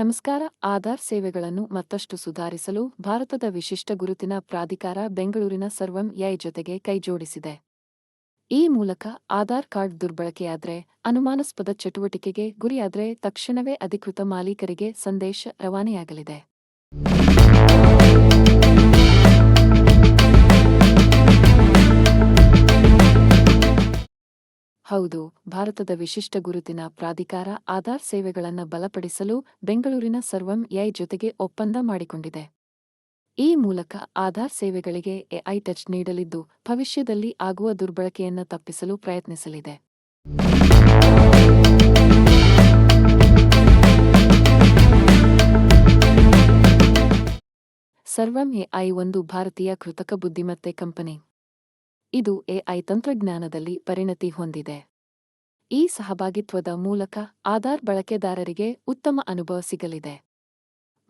ನಮಸ್ಕಾರ. ಆಧಾರ್ ಸೇವೆಗಳನ್ನು ಮತ್ತಷ್ಟು ಸುಧಾರಿಸಲು ಭಾರತದ ವಿಶಿಷ್ಟ ಗುರುತಿನ ಪ್ರಾಧಿಕಾರ ಬೆಂಗಳೂರಿನ ಸರ್ವಂ ಎಐ ಜೊತೆಗೆ ಕೈಜೋಡಿಸಿದೆ. ಈ ಮೂಲಕ ಆಧಾರ್ ಕಾರ್ಡ್ ದುರ್ಬಳಕೆಯಾದರೆ, ಅನುಮಾನಾಸ್ಪದ ಚಟುವಟಿಕೆಗೆ ಗುರಿಯಾದ್ರೆ ತಕ್ಷಣವೇ ಅಧಿಕೃತ ಮಾಲೀಕರಿಗೆ ಸಂದೇಶ ರವಾನೆಯಾಗಲಿದೆ. ಹೌದು, ಭಾರತದ ವಿಶಿಷ್ಟ ಗುರುತಿನ ಪ್ರಾಧಿಕಾರ ಆಧಾರ್ ಸೇವೆಗಳನ್ನು ಬಲಪಡಿಸಲು ಬೆಂಗಳೂರಿನ ಸರ್ವಂ ಎಐ ಜೊತೆಗೆ ಒಪ್ಪಂದ ಮಾಡಿಕೊಂಡಿದೆ. ಈ ಮೂಲಕ ಆಧಾರ್ ಸೇವೆಗಳಿಗೆ ಎಐ ಟಚ್ ನೀಡಲಿದ್ದು, ಭವಿಷ್ಯದಲ್ಲಿ ಆಗುವ ದುರ್ಬಳಕೆಯನ್ನು ತಪ್ಪಿಸಲು ಪ್ರಯತ್ನಿಸಲಿದೆ. ಸರ್ವಂ ಎಐ ಒಂದು ಭಾರತೀಯ ಕೃತಕ ಬುದ್ಧಿಮತ್ತೆ ಕಂಪನಿ. ಇದು ಎಐ ತಂತ್ರಜ್ಞಾನದಲ್ಲಿ ಪರಿಣತಿ ಹೊಂದಿದೆ. ಈ ಸಹಭಾಗಿತ್ವದ ಮೂಲಕ ಆಧಾರ್ ಬಳಕೆದಾರರಿಗೆ ಉತ್ತಮ ಅನುಭವ ಸಿಗಲಿದೆ.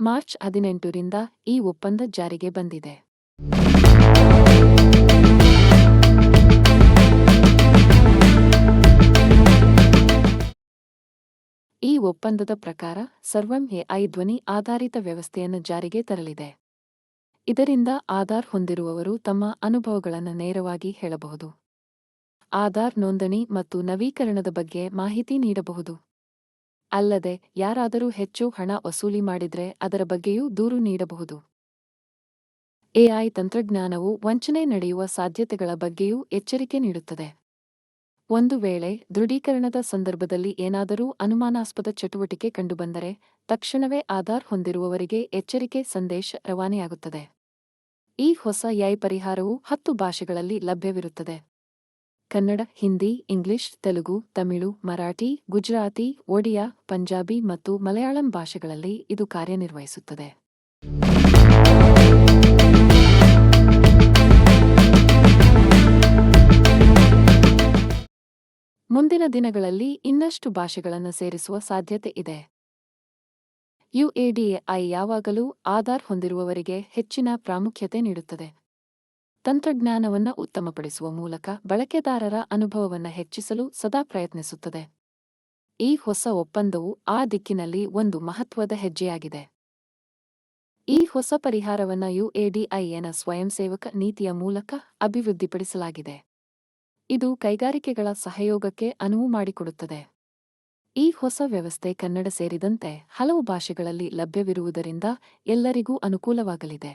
ಮಾರ್ಚ್ ಹದಿನೆಂಟರಿಂದ ಈ ಒಪ್ಪಂದ ಜಾರಿಗೆ ಬಂದಿದೆ. ಈ ಒಪ್ಪಂದದ ಪ್ರಕಾರ ಸರ್ವಂ ಎಐ ಧ್ವನಿ ಆಧಾರಿತ ವ್ಯವಸ್ಥೆಯನ್ನು ಜಾರಿಗೆ ತರಲಿದೆ. ಇದರಿಂದ ಆಧಾರ್ ಹೊಂದಿರುವವರು ತಮ್ಮ ಅನುಭವಗಳನ್ನು ನೇರವಾಗಿ ಹೇಳಬಹುದು. ಆಧಾರ್ ನೋಂದಣಿ ಮತ್ತು ನವೀಕರಣದ ಬಗ್ಗೆ ಮಾಹಿತಿ ನೀಡಬಹುದು. ಅಲ್ಲದೆ, ಯಾರಾದರೂ ಹೆಚ್ಚು ಹಣ ವಸೂಲಿ ಮಾಡಿದರೆ ಅದರ ಬಗ್ಗೆಯೂ ದೂರು ನೀಡಬಹುದು. ಎಐ ತಂತ್ರಜ್ಞಾನವು ವಂಚನೆ ನಡೆಯುವ ಸಾಧ್ಯತೆಗಳ ಬಗ್ಗೆಯೂ ಎಚ್ಚರಿಕೆ ನೀಡುತ್ತದೆ. ಒಂದು ವೇಳೆ ದೃಢೀಕರಣದ ಸಂದರ್ಭದಲ್ಲಿ ಏನಾದರೂ ಅನುಮಾನಾಸ್ಪದ ಚಟುವಟಿಕೆ ಕಂಡುಬಂದರೆ, ತಕ್ಷಣವೇ ಆಧಾರ್ ಹೊಂದಿರುವವರಿಗೆ ಎಚ್ಚರಿಕೆ ಸಂದೇಶ ರವಾನೆಯಾಗುತ್ತದೆ. ಈ ಹೊಸ ಎಐ ಪರಿಹಾರವು ಹತ್ತು ಭಾಷೆಗಳಲ್ಲಿ ಲಭ್ಯವಿರುತ್ತದೆ. ಕನ್ನಡ, ಹಿಂದಿ, ಇಂಗ್ಲಿಷ್, ತೆಲುಗು, ತಮಿಳು, ಮರಾಠಿ, ಗುಜರಾತಿ, ಒಡಿಯಾ, ಪಂಜಾಬಿ ಮತ್ತು ಮಲಯಾಳಂ ಭಾಷೆಗಳಲ್ಲಿ ಇದು ಕಾರ್ಯನಿರ್ವಹಿಸುತ್ತದೆ. ಮುಂದಿನ ದಿನಗಳಲ್ಲಿ ಇನ್ನಷ್ಟು ಭಾಷೆಗಳನ್ನು ಸೇರಿಸುವ ಸಾಧ್ಯತೆ ಇದೆ. ಯುಎಡಿಎಐ ಯಾವಾಗಲೂ ಆಧಾರ್ ಹೊಂದಿರುವವರಿಗೆ ಹೆಚ್ಚಿನ ಪ್ರಾಮುಖ್ಯತೆ ನೀಡುತ್ತದೆ. ತಂತ್ರಜ್ಞಾನವನ್ನು ಉತ್ತಮಪಡಿಸುವ ಮೂಲಕ ಬಳಕೆದಾರರ ಅನುಭವವನ್ನು ಹೆಚ್ಚಿಸಲು ಸದಾ ಪ್ರಯತ್ನಿಸುತ್ತದೆ. ಈ ಹೊಸ ಒಪ್ಪಂದವು ಆ ದಿಕ್ಕಿನಲ್ಲಿ ಒಂದು ಮಹತ್ವದ ಹೆಜ್ಜೆಯಾಗಿದೆ. ಈ ಹೊಸ ಪರಿಹಾರವನ್ನು ಯುಎಡಿಐಎನ ಸ್ವಯಂಸೇವಕ ನೀತಿಯ ಮೂಲಕ ಅಭಿವೃದ್ಧಿಪಡಿಸಲಾಗಿದೆ. ಇದು ಕೈಗಾರಿಕೆಗಳ ಸಹಯೋಗಕ್ಕೆ ಅನುವು ಮಾಡಿಕೊಡುತ್ತದೆ. ಈ ಹೊಸ ವ್ಯವಸ್ಥೆ ಕನ್ನಡ ಸೇರಿದಂತೆ ಹಲವು ಭಾಷೆಗಳಲ್ಲಿ ಲಭ್ಯವಿರುವುದರಿಂದ ಎಲ್ಲರಿಗೂ ಅನುಕೂಲವಾಗಲಿದೆ.